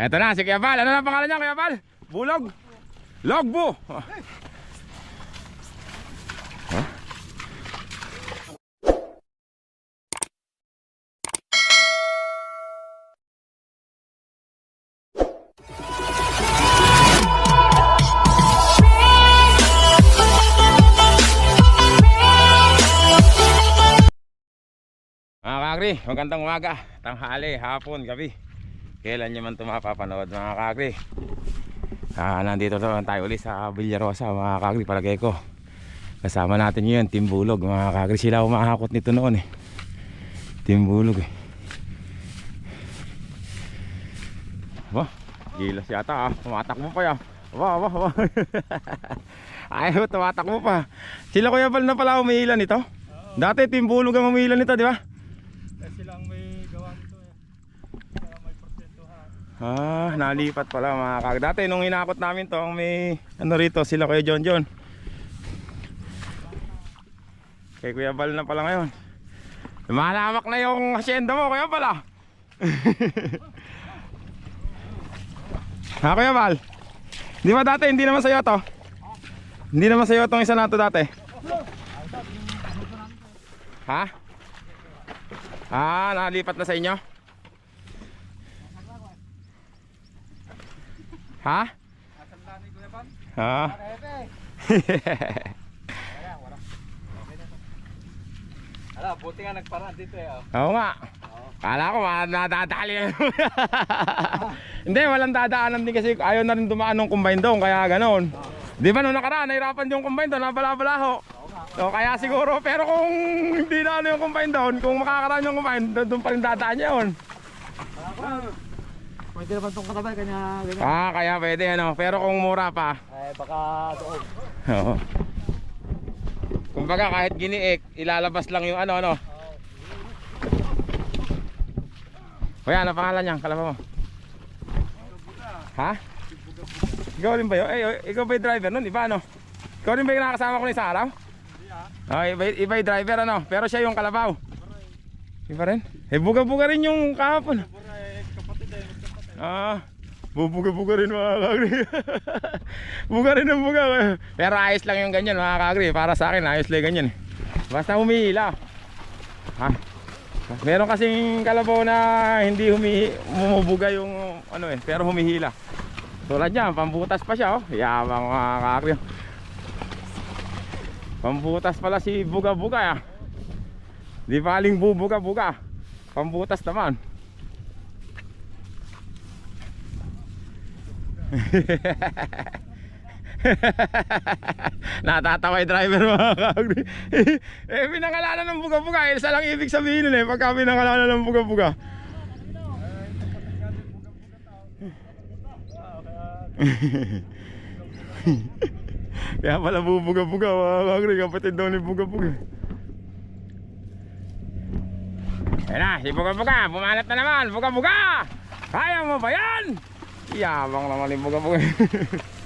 Eto na, si Kuya Bal. Ano na pangalan niya, Kuya Bal? Bulog? Logbo! Huh? Mga kakri, magandang umaga, tanghali, hapon, gabi. Kailan nyo man ito mapapanood mga kakri. Ah, nandito naman tayo ulit sa Villarosa mga kakri, palagay ko. Kasama natin ngayon, Team Bulog mga kakri. Sila umahakot nito noon eh. Team Bulog eh. Aba, gilas yata ah. Tumatakbo pa yan. Aba, aba, aba. Ayaw, tumatakbo pa. Sila Kuya Bal na pala umiilan nito. Dati Team Bulog ang umiilan nito, di ba? Eh, silang may gawa nito eh. Kaya may porsentuhan. Ah, nalipat pala mga kag. Dati nung inakot namin to, ang may ano rito, sila Kuya John John. Kay Kuya Bal na pala ngayon. Lumalamak na yung hacienda mo, Kuya Bal ah. ha, Kuya Bal? Di ba dati, hindi naman sa'yo to? Hindi naman sa'yo tong isa na to dati? Ha? Ah, nalipat na sa inyo? Ha? Ha? Ala, buti nga nagparaan dito eh. Oh. Oo nga. Kala ko mga nadadali. Hindi, walang dadaanan din kasi ayaw na rin dumaan ng combine doon, kaya ganoon. Di ba nung nakaraan, nahirapan yung combine doon, nabala-balaho. So, kaya siguro, pero kung hindi na ano yung combine doon, kung makakaraan yung combine, doon, pa rin dadaan yun. Pwede naman itong katabay, kanya ganyan. Ah, kaya pwede ano, pero kung mura pa. Eh, baka doon. Oo. Kumbaga kahit giniik, ilalabas lang yung ano ano. Kuya, ano pangalan niya? Kalaban mo? Ha? Ikaw rin ba yun? Eh, ikaw ba yung driver nun? Iba ano? Ikaw rin ba yung nakasama ko na isang araw? Oh, iba, iba yung driver ano? Pero siya yung kalabaw. Iba rin? Eh, buga-buga rin yung kahapon. Ah, bubuga-buga rin mga kagri. buga rin ang buga. Pero ayos lang yung ganyan mga kagri. Para sa akin, ayos lang ganyan. eh. Basta humihila. Ha? Meron kasing kalabaw na hindi humi bumubuga yung ano eh, pero humihila. Tulad niya, pambutas pa siya oh. Yabang mga kagri. Pambutas pala si buga-buga ah. Di baling bubuga-buga. Pambutas naman. Natatawa yung driver mga kagri. eh, pinangalanan ng buga-buga. Isa lang ibig sabihin nun eh. Pagka pinangalanan ng buga-buga. Kaya pala bubuga-buga mga kagri. Kapatid daw ni buga-buga. Ayan na, si buga-buga. Bumanat na naman. Buga-buga! Kaya mo ba yan? Yabang naman ni buga-buga.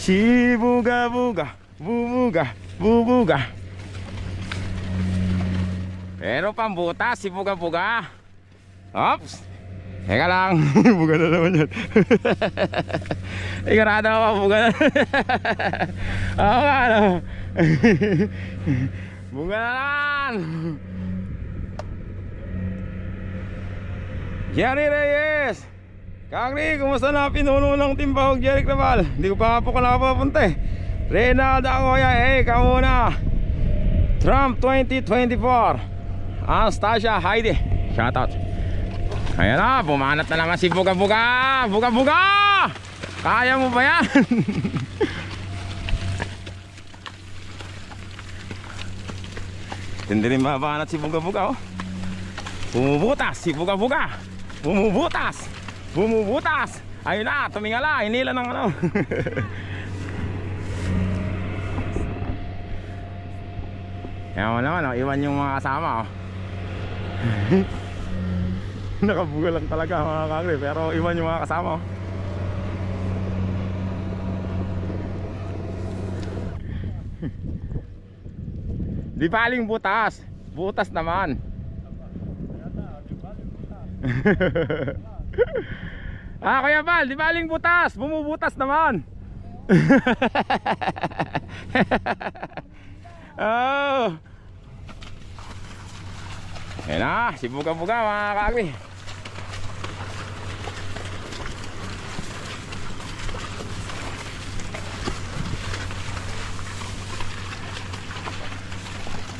Si buga buga, bubuga, bubuga. Pero pambutas si buga buga. Ops. Teka lang, buga na naman yan. Ikarada ako, buga na. Oo nga, ano. buga na. Jerry Reyes. Kagri, kumusta na pinuno ng timbahog Jeric Raval? Hindi ko pa nga po ka nakapapunta eh. Reynald Agoya, eh, kamu na. Trump 2024. Anastasia Heidi. Shoutout. Ayan na, bumanat na naman si Buga Buga. Buga Buga! Kaya mo ba yan? Tindi rin mabanat si Buga Buga oh. Bumubutas si Buga Buga. Bumubutas. Bumubutas. Ayun na, tumingala. Hinila ng ano. Yan mo naman, oh. iwan yung mga kasama. Oh. Nakabuga lang talaga mga kagre, pero iwan yung mga kasama. Oh. Di paling butas. Butas naman. ah, Kuya Bal, di baling butas. Bumubutas naman. oh. Ayan na, si Buga-Buga mga kakri.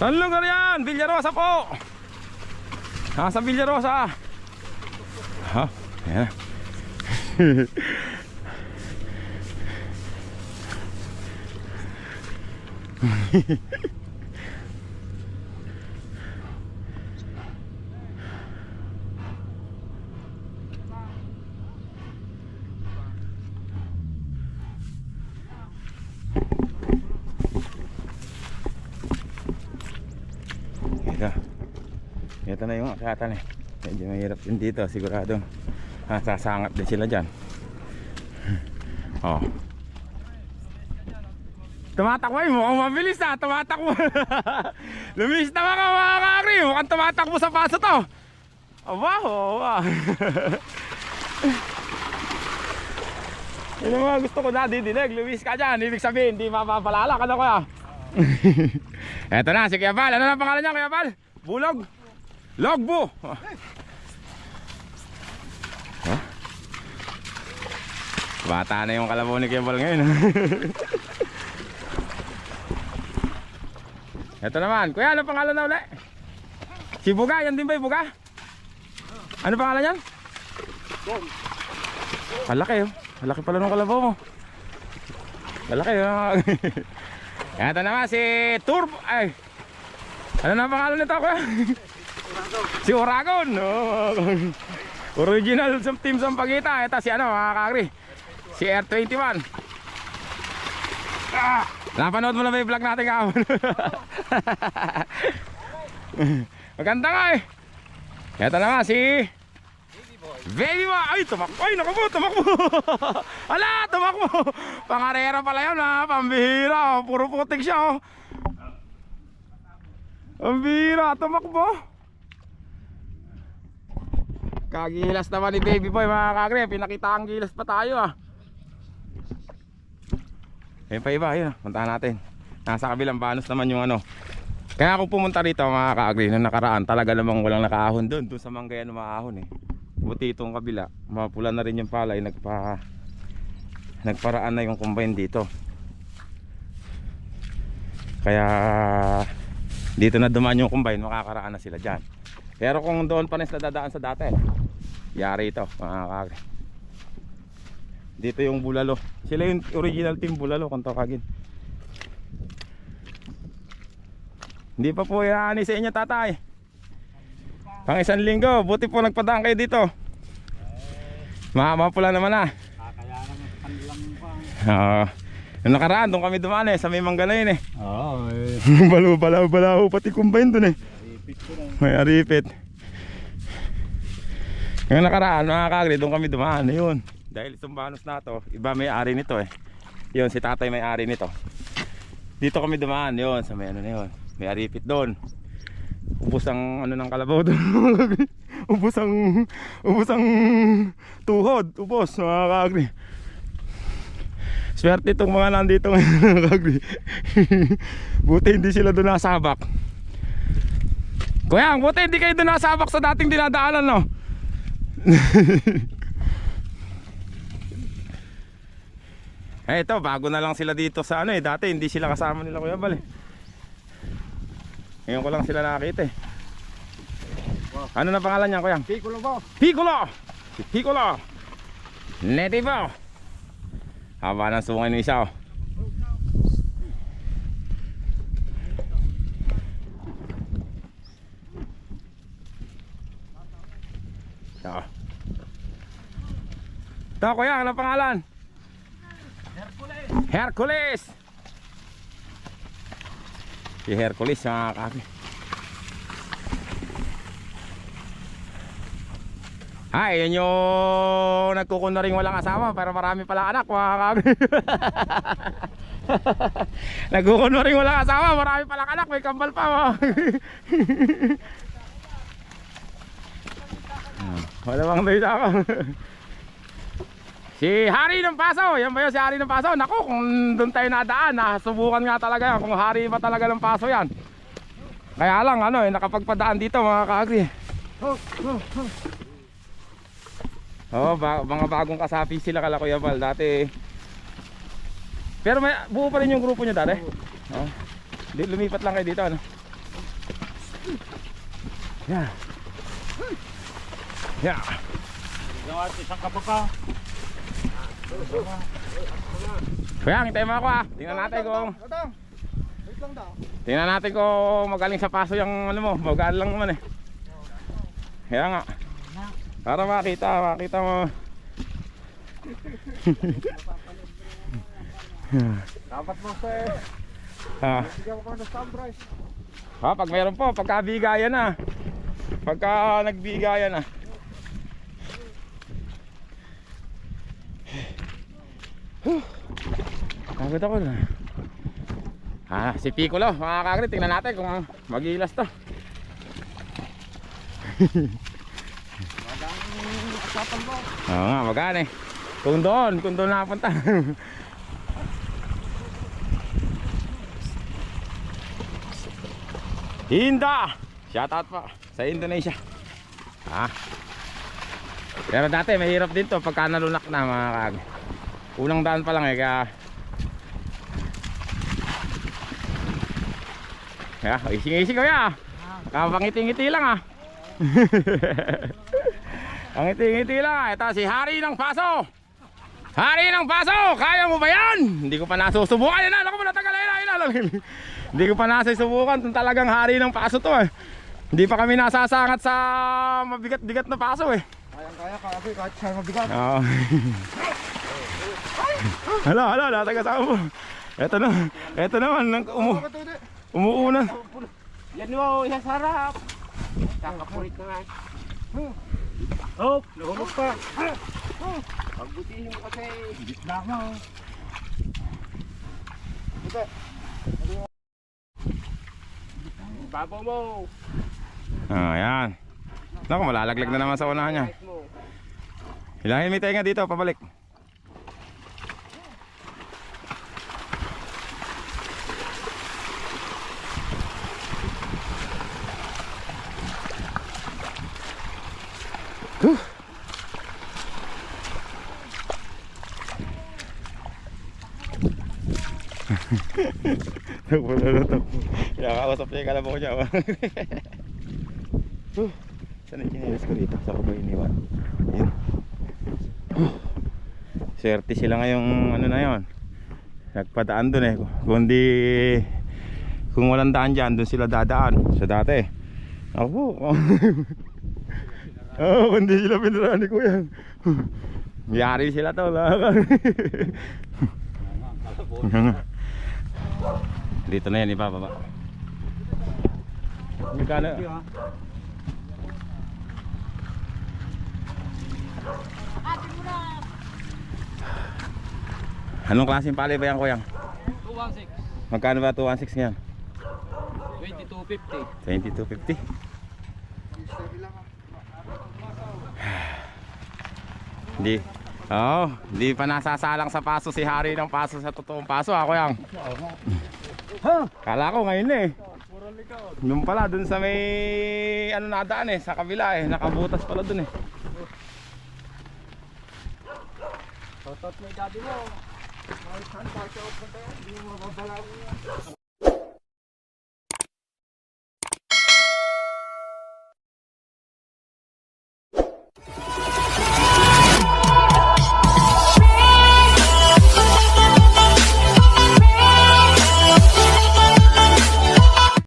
Saan lugar yan? Villarosa po. Nasa Villarosa. Ha? Ayan. Ito. Ito na yung akyatan eh. Medyo mahirap din dito, sigurado. Ah, sasangat din sila dyan. Oh. Tumatakbo eh, mukhang mabilis ah, tumatakbo. Lumis naman ka mga kakri, mukhang tumatakbo sa paso to. Aba, aba. Yun ang mga gusto ko na didinig, lumis ka dyan, ibig sabihin, hindi mapapalala ka na kuya. Eto na, si Kuya Val. Ano na pangalan niya, Kuya Val? Bulog. Logbo. Huh? Bata na yung kalabaw ni Kuya Val ngayon. Eto naman. Kuya, ano pangalan na uli? Si Buga, yan din ba yung Buga? Ano pangalan yan? Kalaki oh. Kalaki pala nung kalabaw mo. Kalaki oh. Eto naman si Turbo ay Ano na ang pangalan nito ko? si Oragon. Oh. Original team Sampagita. Ito si ano mga kakri. Si R21. Ah, napanood mo na ba yung vlog natin kahapon? Maganda nga eh. Ito naman si Baby boy! Ay, tumakbo! Ay, naku po, tumakbo! Ala, tumakbo! Pangarera pala yun ha, pambihira. Puro putik siya oh. Pambihira, tumakbo! Kagilas naman ni Baby Boy mga kagre, pinakita ang gilas pa tayo ah. Ayun pa iba, ayun ah, puntahan natin. Nasa kabilang banos naman yung ano. Kaya ako pumunta rito mga kaagri nung nakaraan talaga namang walang nakaahon doon. Doon sa manggayan na maahon eh. Buti itong kabila, mapula na rin yung palay, nagpa nagparaan na yung combine dito. Kaya dito na dumaan yung combine, makakaraan na sila diyan. Pero kung doon pa rin sila dadaan sa dati, yari ito, mga kakri. Dito yung bulalo. Sila yung original team bulalo kung tawagin. Hindi pa po inaani sa inyo tatay. Pang isang linggo, buti po nagpadaan kayo dito. Mahama pula naman ah. Oo. Yung nakaraan, doon kami dumaan eh, sa may manggalayin eh. Oo, eh. balaw, balaw, balaw, pati combine doon eh. May aripit. Yung nakaraan, mga kagri, doon kami dumaan. Ayun. Dahil itong banos na to, iba may ari nito eh. Yun, si tatay may ari nito. Dito kami dumaan, yun, sa may ano na yun. May aripit doon. Ubus ang ano ng kalabaw doon. ubus ang, ubus ang tuhod. Ubus, mga kagri. Swerte itong mga nandito ngayon, mga kagri. Buti hindi sila doon nasabak. Kuya, buti hindi kayo doon nasabak sa dating dinadaanan, no? eh, ito, bago na lang sila dito sa ano eh. Dati hindi sila kasama nila Kuya Bal eh. Ngayon ko lang sila nakakita eh. Ano na pangalan niya, Kuya? Piccolo ba? Piccolo! Piccolo! Netivo! Haba ng sungay ng isa oh. Ito. Ito kuya, ano pangalan? Hercules! Hercules! Si Hercules mga kaki. Ay, yun yung nagkukuna rin walang asawa pero marami pala anak mga kaki. nagkukuna rin walang asawa, marami pala anak, may kambal pa. kaki. Ah. Malamang na ako. si Hari ng Paso, yan ba yun si Hari ng Paso? Naku, kung doon tayo nadaan, nasubukan nga talaga yan kung Hari ba talaga ng Paso yan. Kaya lang ano eh, nakapagpadaan dito mga kaagri. Oo, ba- mga bagong kasapi sila kala Kuya Val dati. Pero may buo pa rin yung grupo nyo dati? Di, lumipat lang kayo dito ano? Yeah. Kabaka. Kuya, hintayin mo ako ah. Tingnan natin kung... Tingnan natin kung magaling sa paso yung ano mo. Magaan lang naman eh. Kaya nga. Para makita, makita mo. Dapat mo ko ng sunrise. ha, pag meron po, pagka bigayan na. Pagka nagbigayan na. Pagod ako na. Ah, si Piccolo, mga kagri, tingnan natin kung magilas to. Oo nga, magaan eh. Kung doon, kung doon napunta. Hinda! Shout out pa sa Indonesia. Ah. Pero dati mahirap din to pagka nalunak na mga kag. Unang daan pa lang eh kaya Kaya, ising-ising ko ya. Kapangiti-ngiti lang ah. Ang ngiti-ngiti lang ah. Ito si Hari ng Paso. Hari ng Paso, kaya mo ba yan? Hindi ko pa nasusubukan yan. Ano ko muna tagal na Hindi ko pa nasusubukan talagang hari ng paso to eh. Hindi pa kami nasasangat sa mabigat-bigat na paso eh. Kayang-kaya kasi kahit siya mabigat. Oo. hala, hala, natagasama mo. Eto na, eto naman, umu, umuunan. Yan mo, yan sarap. Kakapulit na nga. Oh, nahulog pa. Pagbutihin mo kasi. Gitna mo. Ito. Babaw mo. Ah, yan. Naku, malalaglag na naman sa unahan niya. Hilangin may tenga dito, pabalik. Nagpulo na to. Nakakausap niya yung kalabaw niya. Huh. Saan yung kinilis ko dito? Sa ko ba iniwan? Yun. Huh. Swerte sila ngayong ano na yon. Nagpadaan dun eh. Kung di kung walang daan dyan, dun sila dadaan. Sa dati. Ako. Oo, oh, kung di sila piniraan ni Kuya. Yari sila to. Lakang. Dito na yan, ibababa. Magkano? Anong klaseng palay ba yan, Kuya? 216. Magkano ba 216 ngayon? 2250. 22.50 Hindi Oo, hindi pa nasasalang sa paso si Hari ng paso sa totoong paso ako yang. Kala ko ngayon na eh. Yung pala dun sa may ano nadaan eh sa kabila eh nakabutas pala dun eh. Totot mo daddy mo. Kahit saan pa siya upunta yan, hindi mo mabalaw yan.